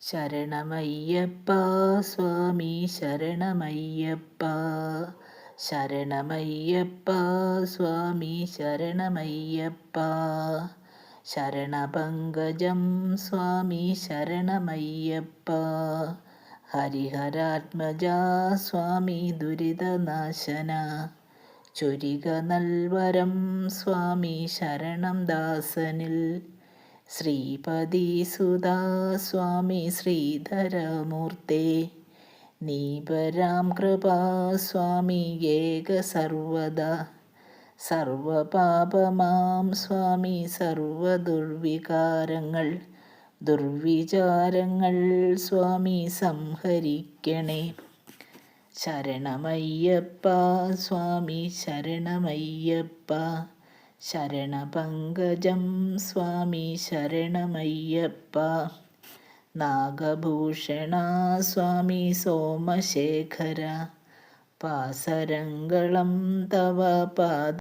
ശരണമയ്യപ്പ സ്വാമി ശരണമയ്യപ്പ. ശരണമയ്യപ്പ സ്വാമി ശരണമയ്യപ്പ. ശരണപങ്കജം സ്വാമി ശരണമയ്യപ്പ. ഹരിഹരാത്മജ സ്വാമി ദുരിതനാശന. ചൊരിക നൽവരം സ്വാമി ശരണം ദാസനിൽ ശ്രീപതി സുധാസ്വാമി ശ്രീധരമൂർത്തേ നീപരാം കൃപാ സ്വാമി ഏക സർവദ സർവപാപമാം സ്വാമി സർവദുർവികാരങ്ങൾ ദുർവിചാരങ്ങൾ സ്വാമി സംഹരിക്കണേ. ശരണമയ്യപ്പ സ്വാമി ശരണമയ്യപ്പ. ശരണപങ്കജം സ്വാമി ശരണമയ്യപ്പ. നാഗഭൂഷണ സ്വാമി സോമശേഖര. പാസരംഗളം തവ പാദ